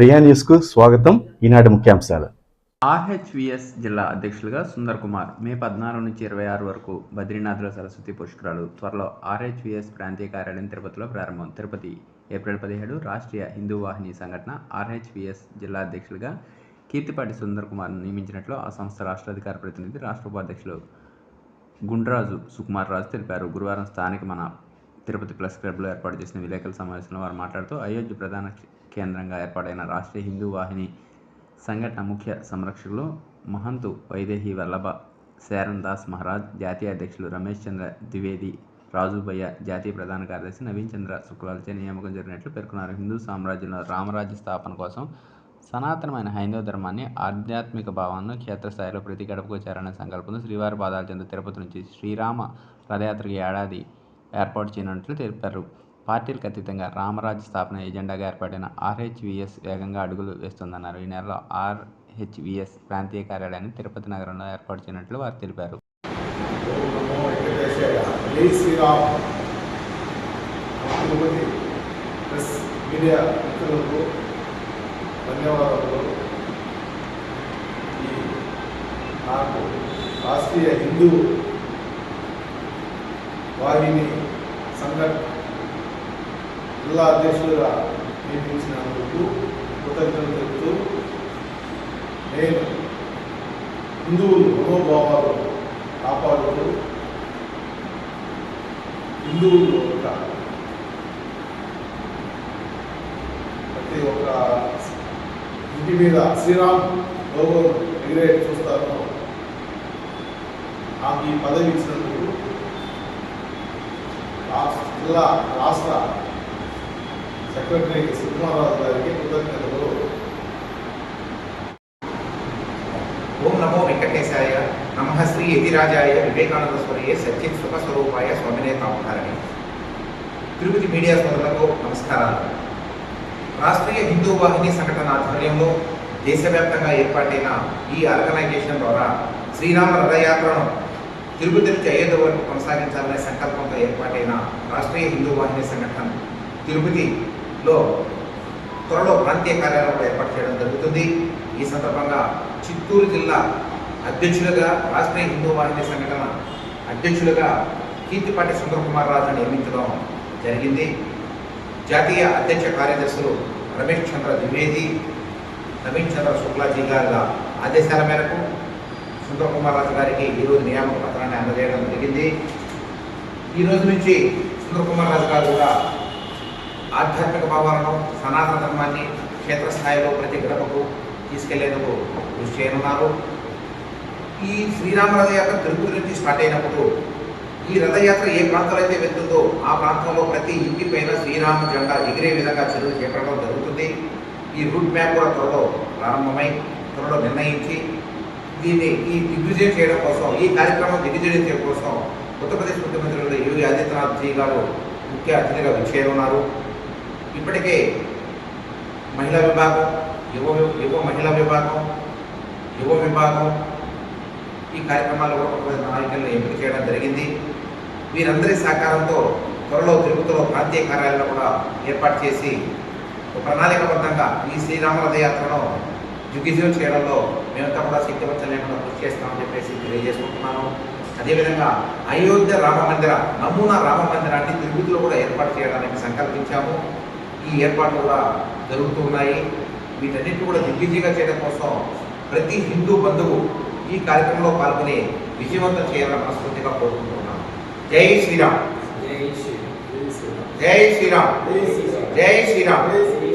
ప్రియా న్యూస్కు స్వాగతం. ఈనాటి ముఖ్యాంశాలు. ఆర్హెచ్విఎస్ జిల్లా అధ్యక్షులుగా సుందర్ కుమార్ మే పద్నాలుగు నుంచి ఇరవై ఆరు వరకు బద్రీనాథ్లో సరస్వతి పుష్కరాలు త్వరలో ఆర్హెచ్విఎస్ ప్రాంతీయ కార్యాలయం తిరుపతిలో ప్రారంభం. తిరుపతి ఏప్రిల్ పదిహేడు రాష్ట్రీయ హిందూ వాహిని సంఘటన ఆర్హెచ్విఎస్ జిల్లా అధ్యక్షులుగా కీర్తిపాటి సుందర్ కుమార్ నియమించినట్లు ఆ సంస్థ రాష్ట్ర అధికార ప్రతినిధి రాష్ట్ర ఉపాధ్యక్షులు గుండ్రాజు సుకుమార్ రాజు తెలిపారు. గురువారం స్థానిక మన తిరుపతి ప్లస్ క్లబ్లో ఏర్పాటు చేసిన విలేకరుల సమావేశంలో వారు మాట్లాడుతూ అయోధ్య ప్రధాన కేంద్రంగా ఏర్పాటైన రాష్ట్రీయ హిందూ వాహిని సంఘటన ముఖ్య సంరక్షకులు మహంతు వైదేహి వల్లభ శరణ్ దాస్ మహారాజ్ జాతీయ అధ్యక్షులు రమేష్ చంద్ర ద్వివేది రాజుబయ్య జాతీయ ప్రధాన కార్యదర్శి నవీన్ చంద్ర శుక్లాలచే నియామకం జరిగినట్లు పేర్కొన్నారు. హిందూ సామ్రాజ్యంలో రామరాజ్య స్థాపన కోసం సనాతనమైన హైందవ ధర్మాన్ని ఆధ్యాత్మిక భావాలను క్షేత్రస్థాయిలో ప్రతి గడపకు చేరాలనే సంకల్పంతో శ్రీవారి పాదాల చెందు తిరుపతి నుంచి శ్రీరామ రథయాత్రకు ఏడాది ఏర్పాటు చేయనున్నట్లు తెలిపారు. పార్టీలకు అతీతంగా రామరాజ్ స్థాపన ఎజెండాగా ఏర్పడిన ఆర్హెచ్విఎస్ వేగంగా అడుగులు వేస్తుందన్నారు. ఈ నెలలో ఆర్హెచ్విఎస్ ప్రాంతీయ కార్యాలయాన్ని తిరుపతి నగరంలో ఏర్పాటు చేయనట్లు వారు తెలిపారు. నాకు రాష్ట్రీయ హిందూ వాహిని సంఘటన జిల్లా అధ్యక్షులుగా నియమించినందుకు కృతజ్ఞతలు చెబుతూ నేను హిందువులు మనోభావాలు కాపాడుతూ హిందువులు ఒక ప్రతి ఒక్క ఇంటి మీద శ్రీరామ్ లోగో ఎగిరే చూస్తాను. నాకు ఈ పదవి ఇచ్చినందుకు జిల్లా రాష్ట్ర సెక్రటరీ సుకుమారరాజు గారికి కృతజ్ఞతలు. ఓం నమో వెంకటేశాయ నమ శ్రీ యతిరాజాయ వివేకానంద స్వరయే సత్య సుఖ స్వరూపాయ స్వామినే తామహారణి. తిరుపతి మీడియా సోదరులకు నమస్కారాలు. రాష్ట్రీయ హిందూ వాహిని సంఘటన ఆధ్వర్యంలో దేశవ్యాప్తంగా ఏర్పాటైన ఈ ఆర్గనైజేషన్ ద్వారా శ్రీరామ రథయాత్రను తిరుపతి నుంచి అయోధ్య వరకు కొనసాగించాలనే సంకల్పంతో ఏర్పాటైన రాష్ట్రీయ హిందూ వాహిని సంఘటన తిరుపతి లో త్వరలో ప్రాంతీయ కార్యాలయం ఏర్పాటు చేయడం జరుగుతుంది. ఈ సందర్భంగా చిత్తూరు జిల్లా అధ్యక్షులుగా రాష్ట్రీయ హిందూ వాహిని సంఘటన అధ్యక్షులుగా కీర్తిపాటి సుందర్ కుమార్ రాజు నియమించడం జరిగింది. జాతీయ అధ్యక్ష కార్యదర్శులు రమేష్ చంద్ర ద్వివేది నవీన్ చంద్ర శుక్లాజీ గారి ఆదేశాల మేరకు సుందర్ కుమార్ రాజు గారికి ఈరోజు నియామక పత్రాన్ని అందజేయడం జరిగింది. ఈ రోజు నుంచి సుందర్ కుమార్ రాజు గారు కూడా ఆధ్యాత్మిక భావాలను సనాతన ధర్మాన్ని క్షేత్రస్థాయిలో ప్రతి గడపకు తీసుకెళ్ళేందుకు కృషి చేయనున్నారు. ఈ శ్రీరామ రథయాత్ర తిరుపతి నుంచి స్టార్ట్ అయినప్పుడు ఈ రథయాత్ర ఏ ప్రాంతంలో అయితే వెళ్తుందో ఆ ప్రాంతంలో ప్రతి ఇంటి పైన శ్రీరామ జెండా ఎగిరే విధంగా చర్యలు చేపట్టడం జరుగుతుంది. ఈ రూట్ మ్యాప్ కూడా త్వరలో ప్రారంభమై త్వరలో నిర్ణయించి దీన్ని ఈ దిగ్విజయం చేయడం కోసం ఈ కార్యక్రమం దిగ్విజయం చేయడం కోసం ఉత్తరప్రదేశ్ ముఖ్యమంత్రి యోగి ఆదిత్యనాథ్ జీ గారు ముఖ్య అతిథిగా విచ్చేరున్నారు ఇప్పటికే మహిళా విభాగం యువ యువ మహిళా విభాగం యువ విభాగం ఈ కార్యక్రమాల్లో కొంతమంది నాయకులను ఎంపిక చేయడం జరిగింది. వీరందరి సహకారంతో త్వరలో తిరుపతిలో ప్రాంతీయ కార్యాలయం కూడా ఏర్పాటు చేసి ఒక ప్రణాళికబద్ధంగా ఈ శ్రీరామరథ యాత్రను జుగిజీవం చేయడంలో మేమంతా కూడా శక్తివంతం లేకుండా కృషి చేస్తామని చెప్పేసి తెలియజేసుకుంటున్నాను. అదేవిధంగా అయోధ్య రామ మందిర నమూనా రామ మందిరాన్ని తిరుపతిలో కూడా ఏర్పాటు చేయడానికి సంకల్పించాము. ఈ ఏర్పాట్లు కూడా జరుగుతూ ఉన్నాయి. వీటన్నిటిని కూడా దిగ్విజయంగా చేయడం కోసం ప్రతి హిందూ బంధువు ఈ కార్యక్రమంలో పాల్గొని విజయవంతం చేయాలని మనస్ఫూర్తిగా కోరుకుంటున్నాను. జై శ్రీరామ్. జై శ్రీరామ్. జై శ్రీరామ్. జై శ్రీరామ్. జై శ్రీరామ్. జై శ్రీరామ్.